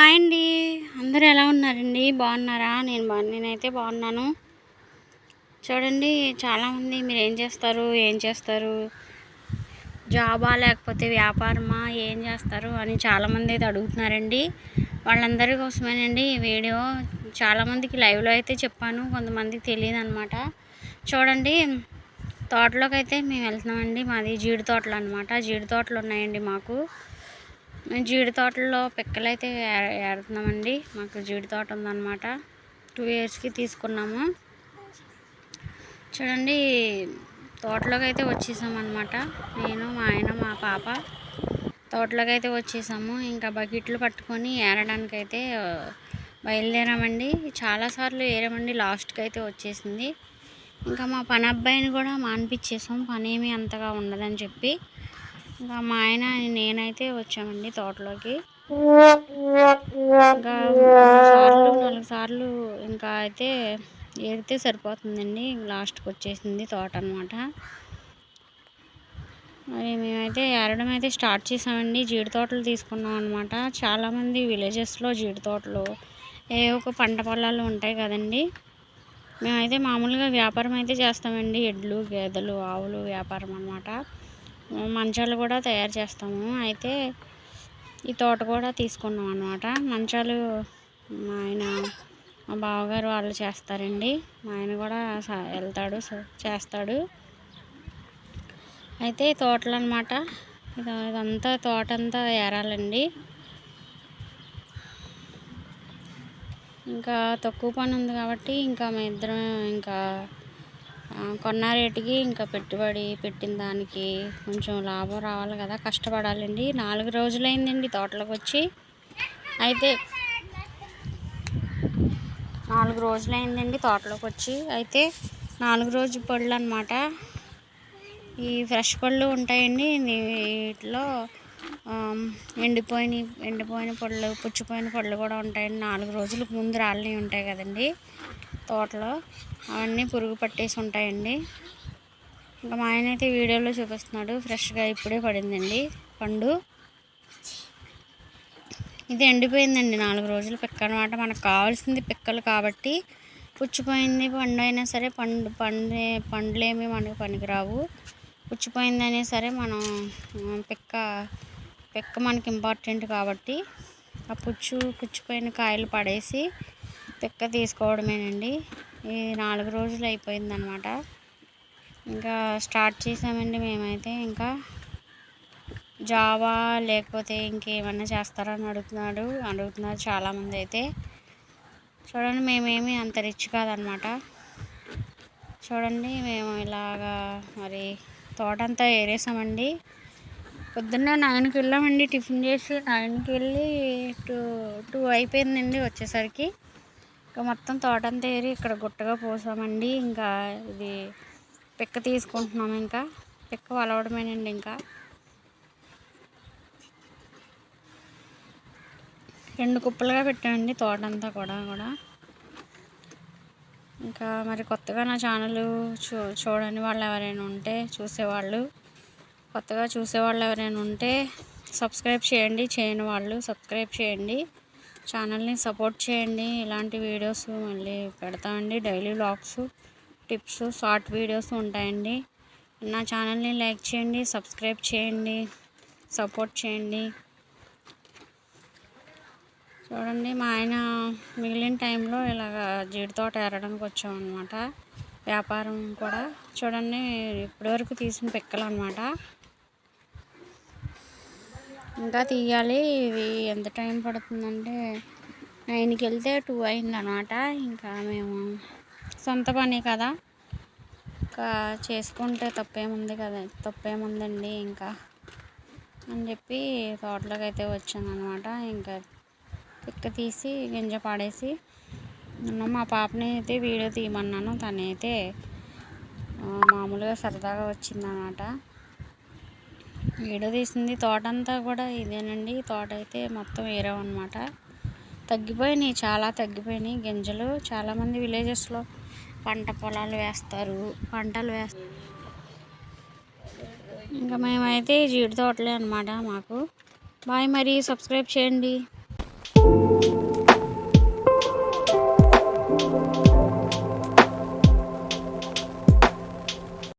Hi అండి. అందరూ ఎలా ఉన్నారండి? బాగున్నారా? నేను బా నేనైతే బాగున్నాను. చూడండి చాలామంది మీరు ఏం చేస్తారు? ఏం చేస్తారు? జాబా లేకపోతే వ్యాపారమా? ఏం చేస్తారు? అని చాలామంది అయితే అడుగుతున్నారండి. వాళ్ళందరి కోసమేనండి ఈ వీడియో. చాలామందికి లైవ్లో అయితే చెప్పాను. కొంతమందికి తెలియదు అనమాట చూడండి తోటలోకి అయితే మేము వెళ్తున్నామండి. మాది జీడి తోటలు అనమాట జీడి తోటలు ఉన్నాయండి మాకు. మేము జీడి తోటల్లో పిక్కలైతే ఏడుతున్నామండి ఏ- ఏరుతున్నామండి మాకు జీడి తోట ఉందన్నమాట. టూ ఇయర్స్కి తీసుకున్నాము. చూడండి తోటలోకి అయితే వచ్చేసామన్నమాట. నేను మా ఆయన మా పాప తోటలోకి అయితే వచ్చేసాము. ఇంకా బకెట్లు పట్టుకొని ఏరడానికి అయితే బయలుదేరామండి. చాలాసార్లు ఏరామండి. లాస్ట్కి అయితే వచ్చేసింది. ఇంకా మా పని అబ్బాయిని కూడా మానిపించేసాం. పని ఏమీ అంతగా ఉండదని చెప్పి. ఇంకా మా ఆయన నేనైతే వచ్చామండి తోటలోకి. ఇంకా సార్లు నాలుగు సార్లు ఇంకా అయితే ఏరితే సరిపోతుందండి. లాస్ట్కి వచ్చేసింది తోట అనమాట మరి మేమైతే ఏరడం అయితే స్టార్ట్ చేసామండి. జీడి తోటలు తీసుకున్నాం అనమాట చాలామంది విలేజెస్లో జీడి తోటలు ఏ ఒక పంట పొలాలు ఉంటాయి కదండి. మేమైతే మామూలుగా వ్యాపారం అయితే చేస్తామండి. ఎడ్లు గేదెలు ఆవులు వ్యాపారం అనమాట మంచాలు కూడా తయారు చేస్తాము. అయితే ఈ తోట కూడా తీసుకున్నాం అనమాట మంచాలు మా ఆయన మా బావగారు వాళ్ళు చేస్తారండి. మా ఆయన కూడా వెళ్తాడు చేస్తాడు. అయితే ఈ తోటలు అనమాట ఇది ఇదంతా తోట అంతా ఏరాలండి. ఇంకా తక్కువ పని ఉంది కాబట్టి ఇంకా మా ఇద్దరం ఇంకా కొన్న రేటుకి ఇంకా పెట్టుబడి పెట్టిన దానికి కొంచెం లాభం రావాలి కదా కష్టపడాలండి. నాలుగు రోజులైందండి తోటలోకి వచ్చి. అయితే నాలుగు రోజులైందండి తోటలోకి వచ్చి. అయితే నాలుగు రోజు పళ్ళు అనమాట ఈ ఫ్రెష్ పళ్ళు ఉంటాయండి నీ- వీటిలో ఎండిపోయిన ఎండిపోయిన పళ్ళు పుచ్చిపోయిన పళ్ళు కూడా ఉంటాయండి. నాలుగు రోజులకు ముందు రాళ్ళని ఉంటాయి కదండి తోటలో. అవన్నీ పురుగు పట్టేసి ఉంటాయండి. ఇంకా మా ఆయన అయితే వీడియోలో చూపిస్తున్నాడు. ఫ్రెష్గా ఇప్పుడే పడిందండి పండు. ఇది ఎండిపోయిందండి నాలుగు రోజులు పిక్క అనమాట మనకు కావాల్సింది పిక్కలు కాబట్టి పుచ్చిపోయింది పండు అయినా సరే పండు పండే పండ్లేమి మనకు పనికిరావు. పుచ్చిపోయిందనే సరే మనం పిక్క పిక్క మనకి ఇంపార్టెంట్ కాబట్టి ఆ పుచ్చు పుచ్చిపోయిన కాయలు పడేసి పిక్క తీసుకోవడమేనండి. ఈ నాలుగు రోజులు అయిపోయిందనమాట. ఇంకా స్టార్ట్ చేసామండి మేమైతే. ఇంకా జావా లేకపోతే ఇంకేమన్నా చేస్తారా అని అడుగుతున్నాడు. అడుగుతున్నారు చాలామంది అయితే. చూడండి మేమేమి అంత రిచ్ కాదనమాట. చూడండి మేము ఇలాగా మరి తోటంతా ఏరేసామండి. పొద్దున్న నైన్కి వెళ్ళామండి టిఫిన్ చేసి నైన్కి వెళ్ళి టూ టూ అయిపోయిందండి వచ్చేసరికి. ఇంకా మొత్తం తోటంతా ఏరి ఇక్కడ గుట్టగా పోసామండి. ఇంకా ఇది పిక్క తీసుకుంటున్నాం ఇంకా. పిక్క వలవడమేనండి ఇంకా. రెండు కుప్పలుగా పెట్టామండి తోటంతా కూడా కూడా. ఇంకా మరి కొత్తగా నా ఛానల్ చూ చూడని వాళ్ళు ఎవరైనా ఉంటే చూసేవాళ్ళు. కొత్తగా చూసేవాళ్ళు ఎవరైనా ఉంటే సబ్స్క్రైబ్ చేయండి చేయని వాళ్ళు సబ్స్క్రైబ్ చేయండి. ఛానల్ని సపోర్ట్ చేయండి. ఇలాంటి వీడియోస్ మళ్ళీ పెడతామండి daily vlogs tips short videos ఉంటాయండి. నా ఛానల్ని లైక్ చేయండి సబ్స్క్రైబ్ చేయండి సపోర్ట్ చేయండి. చూడండి మా ఆయన మిగిలిన టైంలో ఇలాగ జీడి తోట ఏరడానికి వచ్చామన్నమాట. వ్యాపారం కూడా. చూడండి ఇప్పటివరకు తీసిన పిక్కలు అనమాట ఇంకా తీయాలి. ఇవి ఎంత టైం పడుతుందంటే నైన్కి వెళ్తే టూ అయిందనమాట. ఇంకా మేము సొంత పని కదా. ఇంకా చేసుకుంటే తప్పేముంది కదా తప్పేముందండి ఇంకా అని చెప్పి తోటలోకి అయితే వచ్చాను అనమాట ఇంకా పిక్క తీసి గింజ పాడేసి నిన్న మా పాపని అయితే వీడియో తీయమన్నాను. తనైతే మామూలుగా సరదాగా వచ్చిందనమాట. వీడియో తీసింది తోట అంతా కూడా ఇదేనండి. తోట అయితే మొత్తం అనమాట తగ్గిపోయినాయి చాలా తగ్గిపోయినాయి గింజలు. చాలామంది విలేజెస్లో పంట పొలాలు వేస్తారు పంటలు వేస్తారు ఇంకా మేమైతే జీడి తోటలే అనమాట మాకు. బాయ్ మరి సబ్స్క్రైబ్ చేయండి.